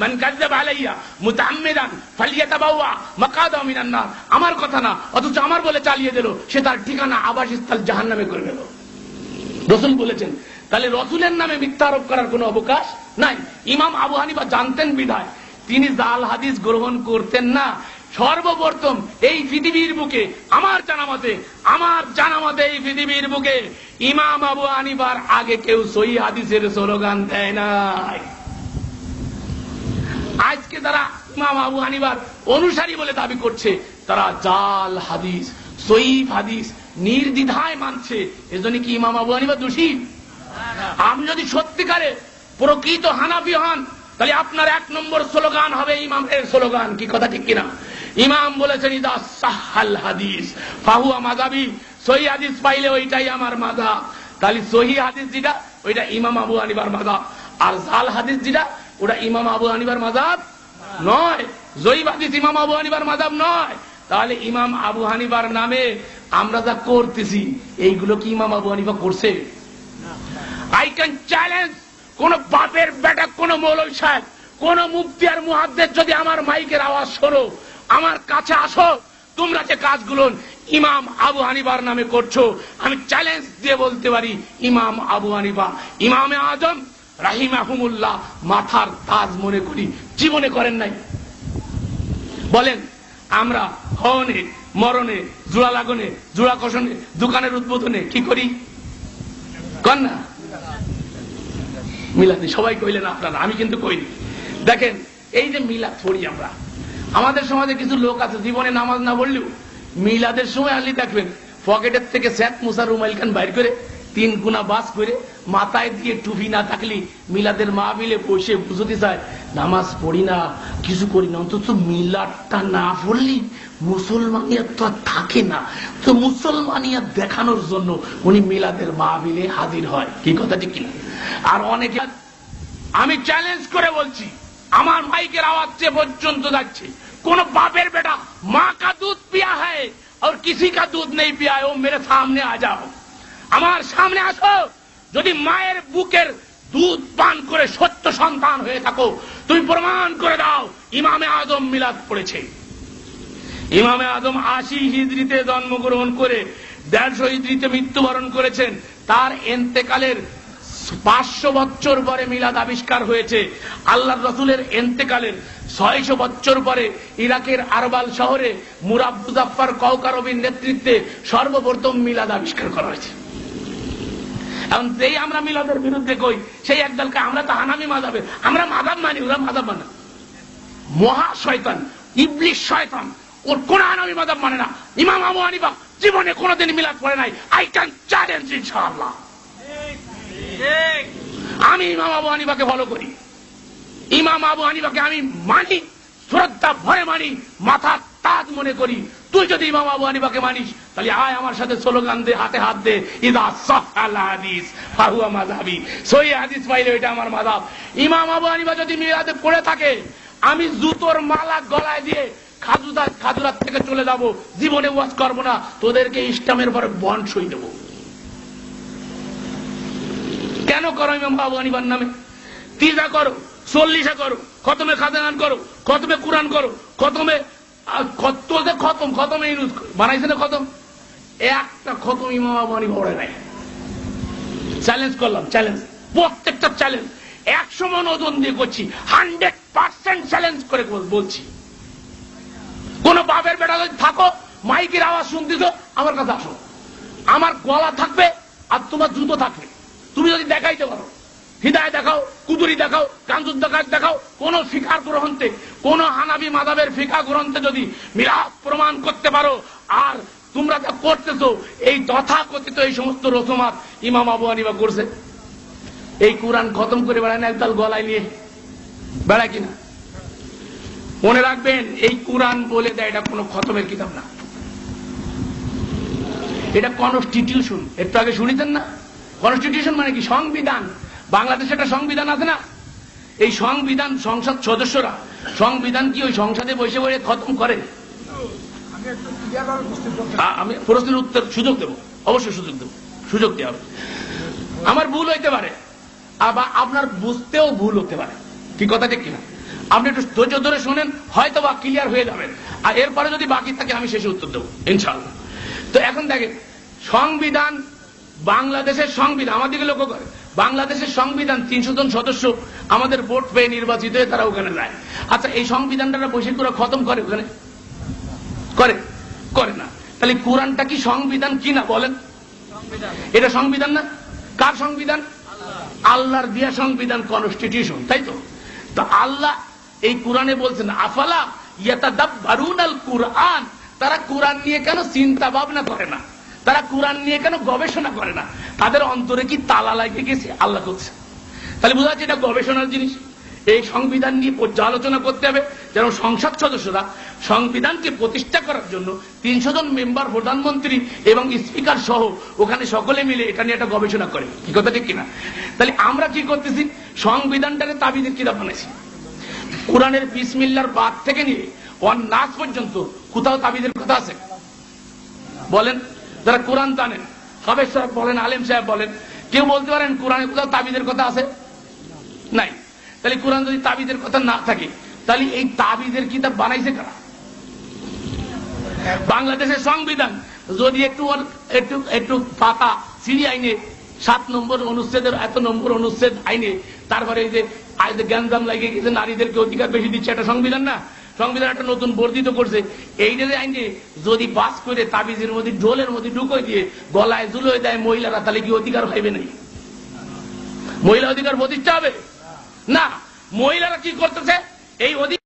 মান কাযযাবা আলাইয়া মুতাআম্মিদান ফালিয়াতাবাওয়া মাকাদাহু মিনান নার। আমার কথা না, অথচ আমার বলে চালিয়ে দিল, সে তার ঠিকানা আবাসস্থল জাহান্নামে করে দিল রসুল বলেছেন, তাহলে রসুলের নামে মিথ্যা আরোপ করার কোনো অবকাশ নাই। ইমাম আবু হানিফা জানতেন বিধায়, তিনি জাল হাদিস গ্রহণ করতেন না। সর্বপ্রথম এই পৃথিবীর বুকে, আমার জানামতে আমার জানামতে এই পৃথিবীর বুকে ইমাম আবু হানিফার আগে কেউ সহি হাদিসের স্লোগান দেয় নাই। আজকে তারা ইমাম আবু হানিফার অনুসারী বলে দাবি করছে, তারা জাল হাদিস, সইফ হাদিস নির্দ্বিধায় মানছে। এজন্য কি ইমাম আবু হানিফা দোষী? আপনি যদি সত্যিকারে প্রকৃত হানাফি হন, তাহলে আপনার এক নম্বর স্লোগান হবে ইমামের স্লোগান। কি কথা ঠিক কিনা? ইমাম বলেছেন, ইদা সাহাল হাদিস, ফাহুয়া মাদাবি সহি হাদিস পাইলে ওইটাই আমার মাদা তাহলে সহি হাদিস যেটা, ওইটা ইমাম আবু হানিফার মাদা আর জাল হাদিস যেটা ওটা ইমাম আবু হানিফার মাদাব নয়। জয়ীব ইমাম আবু হানিফার মাদাব নয়। তাহলে ইমাম আবু হানিফার নামে আমরা যা করতেছি, এইগুলো কি ইমাম আবু হানিফা করছে? আই ক্যান চ্যালেঞ্জ কোন বাপের বেটা, কোন মৌলই সাহেব, কোন মুক্তি আর মুহাদ্দের যদি আমার মাইকের আওয়াজ শোনো, আমার কাছে আসো, তোমরা যে কাজগুলো ইমাম আবু হানিফার নামে করছ, আমি চ্যালেঞ্জ দিয়ে বলতে পারি, ইমাম আবু হানিফা, ইমামে আজম রাহিমাহুমুল্লাহ মাথার তাজ মনে করি, জীবনে করেন নাই। বলেন, আমরা হনে মরণে, জোড়া লাগনে, জোড়া কষণে দোকানের উদ্বোধনে কি করি? কর না? মিলাদি সবাই কইলেন আপনারা, আমি কিন্তু কইনি। দেখেন, এই যে মিলাদ পড়ি আমরা, আমাদের সমাজে কিছু লোক আছে, জীবনে নামাজ না বললেও মিলাদের সময় আলি দেখবেন, পকেটের থেকে স্যাত মুসার রুমাইল খান বাইর করে তিন গুণা বাস করে মাথায় দিয়ে টুপি না থাকলে মিলাদের মা মিলে বসে বুঝতে চায় নামাজ পড়ি না কিছু করি না অন্তত মিলাদটা না পড়লি মুসলমানিয়া তো আর থাকে না তো মুসলমানিয়া দেখানোর জন্য উনি মিলাদের মা মিলে হাজির হয় কি কথা ঠিক কিনা আর অনেকে আমি চ্যালেঞ্জ করে বলছি আমার মাইকের আওয়াজ যে পর্যন্ত যাচ্ছে কোন বাপের बेटा माँ का दूध पिया है और किसी का दूध नहीं पिया है वो मेरे सामने आ जाओ আমার সামনে আসো। যদি মায়ের বুকের দুধ পান করে সত্য সন্তান হয়ে থাকো, তুমি প্রমাণ করে দাও, ইমামে আদম মিলাদ পড়েছে। ইমামে আদম আশি হিজড়িতে জন্মগ্রহণ করে, দেড়শো হিজড়িতে মৃত্যুবরণ করেছেন। তার এন্তেকালের পাঁচশো বছর পরে মিলাদ আবিষ্কার হয়েছে। আল্লাহ রসুলের এন্তেকালের ছয়শো বছর পরে ইরাকের আরবাল শহরে মুরাব মুজাফার কৌকারবির নেতৃত্বে সর্বপ্রথম মিলাদ আবিষ্কার করা হয়েছে। এখন যেই আমরা মিলাদের বিরুদ্ধে কই সেই একদলকে আমরা তো হানামি মাজাবে। আমরা মাদাব মানি, ওরা মাদাব মানে মহা শয়তান, ইবলিশ শয়তান। ওর কোন হানামি মাদাব মানে না। ইমাম আবু হানিফা জীবনে কোনোদিন মিলাদ পড়ে নাই। আই ক্যান চ্যালেঞ্জ ইনশাআল্লাহ। আমি ইমাম আবু হানিফাকে ফলো করি। ইমাম আবু হানিফাকে আমি মানি, শ্রদ্ধা, ভয়ে মানি মাথার তাজ মনে করি। তুই যদি ইমাম আবু হানিফাকে মানিস, তাহলে আয় আমার সাথে স্লোগান দে, হাতে হাত দে। ইদা সাহাল হাদিস, ফাহুয়া মাযহাবি। সহি হাদিস পাইলে এটা আমার মাযহাব। ইমাম আবু হানিফা যদি মিলাদে পড়ে থাকে, আমি জুতোর মালা গলায় দিয়ে খাজুদা, খাজুরাত থেকে চলে যাব। জীবনে ওয়াজ করব না, তোদেরকে ইসলামের পরে বন সই দেবো। কেন করো ইমাম বাবু হানিফার নামে? তিজা করো, চল্লিশা করো, খতমে খাজানান করো, খতমে কোরআন করো, খতমে তোতে খতম, খতমে বানাইছে না খতম? একটা খতম হানিফা নাই। চ্যালেঞ্জ করলাম চ্যালেঞ্জ প্রত্যেকটা চ্যালেঞ্জ একশো মন ওজন দিয়ে করছি হান্ড্রেড পার্সেন্ট চ্যালেঞ্জ করে বলছি। কোন বাপের বেটা যদি থাকো, মাইকের আওয়াজ শুনতেছ, আমার কাছে আসো। আমার গলা থাকবে আর তোমার জুতো থাকবে। তুমি যদি দেখাইতে পারো। হৃদয় দেখাও, কুদুরি দেখাও কাঞ্জুর দেখাও দেখাও কোন ফিকার গ্রহণতে, কোন হানাবি মাদাবের ফিকা গ্রহণতে যদি মিলাদ প্রমাণ করতে পারো, আর তোমরা যা করতেছো, এই তথাকথিত এই সমস্ত রসমাত ইমাম আবু হানিফা করছে। এই কোরআন খতম করে বেড়ায় না, একদল গলায় নিয়ে বেড়ায় কিনা? মনে রাখবেন, এই কোরআন বলে দেয়, এটা কোনো খতমের কিতাব না। এটা কনস্টিটিউশন একটু আগে শুনিতেন না? কনস্টিটিউশন মানে কি? সংবিধান। বাংলাদেশে একটা সংবিধান আছে না? এই সংবিধান সংসদ সদস্যরা সংবিধান কি ওই সংসদে বসে বসে খতম করে? আমি প্রশ্নের উত্তর সুযোগ দেব, অবশ্যই সুযোগ দেব, সুযোগ দেওয়া আমার ভুল হইতে পারে আবার আপনার বুঝতেও ভুল হতে পারে। কি কথা ঠিক কিনা? আপনি একটু ধৈর্য ধরে শোনেন হয়তো বা ক্লিয়ার হয়ে যাবেন আর এরপরে যদি বাকি থাকে, আমি শেষে উত্তর দেবো ইনশাল্লাহ তো এখন দেখেন, সংবিধান বাংলাদেশের সংবিধান আমাদেরকে লক্ষ্য করে বাংলাদেশের সংবিধান তিনশো জন সদস্য আমাদের ভোট পেয়ে নির্বাচিত হয়ে তারা ওখানে যায়। আচ্ছা এই সংবিধানটা বসে করে খতম করে ওখানে? করে? করে না। তাহলে কোরআনটা কি সংবিধান কি না বলেন? এটা সংবিধান না? কার সংবিধান? আল্লাহর দিয়া সংবিধান কনস্টিটিউশন তাই তো? তো আল্লাহ এই কোরআনে বলছেন, আফালা ইয়াতাদাব্বারুন আল কুরআন? তারা কোরআন নিয়ে কেন চিন্তা ভাবনা করে না? তারা কোরআন নিয়ে কেন গবেষণা করে না? তাদের অন্তরে কি তালা লাগে গেছে? আল্লাহ করছে তাহলে বোঝা যাচ্ছে এটা গবেষণার জিনিস। এই সংবিধান নিয়ে পর্যালোচনা করতে হবে। যেন সংসদ সদস্যরা সংবিধানকে প্রতিষ্ঠা করার জন্য তিনশো জন মেম্বার, প্রধানমন্ত্রী এবং স্পিকার সহ ওখানে সকলে মিলে এটা নিয়ে একটা গবেষণা করে। কি কথা, ঠিক কিনা? তাহলে আমরা কি করতেছি? সংবিধানটাকে তাবিদের কিতাব বানাইছি। কোরআনের বিসমিল্লার বাদ থেকে নিয়ে ওয়ান নাচ পর্যন্ত কোথাও তাবিদের কথা আছে? বলেন, যারা কোরআন জানেন। হাবেজ সাহেব বলেন, আলেম সাহেব বলেন, কেউ বলতে পারেন কোরআনে কোথাও তাবিদের কথা আছে? নাই। তাহলে কোরআন যদি তাবিদের কথা না থাকে, তাহলে এই তাবিদের কিতাব বানাইছে কারা? বাংলাদেশের সংবিধান, যদি একটু একটু একটু পাতা সিঁড়ি আইনে, সাত নম্বর অনুচ্ছেদের, এত নম্বর অনুচ্ছেদ আইনে, তারপরে এই যে গ্যাঞ্জাম লাগিয়ে গেছে, নারীদেরকে অধিকার বেশি দিচ্ছে একটা সংবিধান না? সংবিধান একটা নতুন বর্ধিত করছে। এই যে আইনে যদি বাস করে তাবিজের মধ্যে, ঢোলের মধ্যে ঢুকো দিয়ে গলায় জুলোয় দেয় মহিলারা, তাহলে কি অধিকার হইবে নাকি? মহিলা অধিকার প্রতিষ্ঠা হবে? না। মহিলারা কি করতেছে? এই অধিকার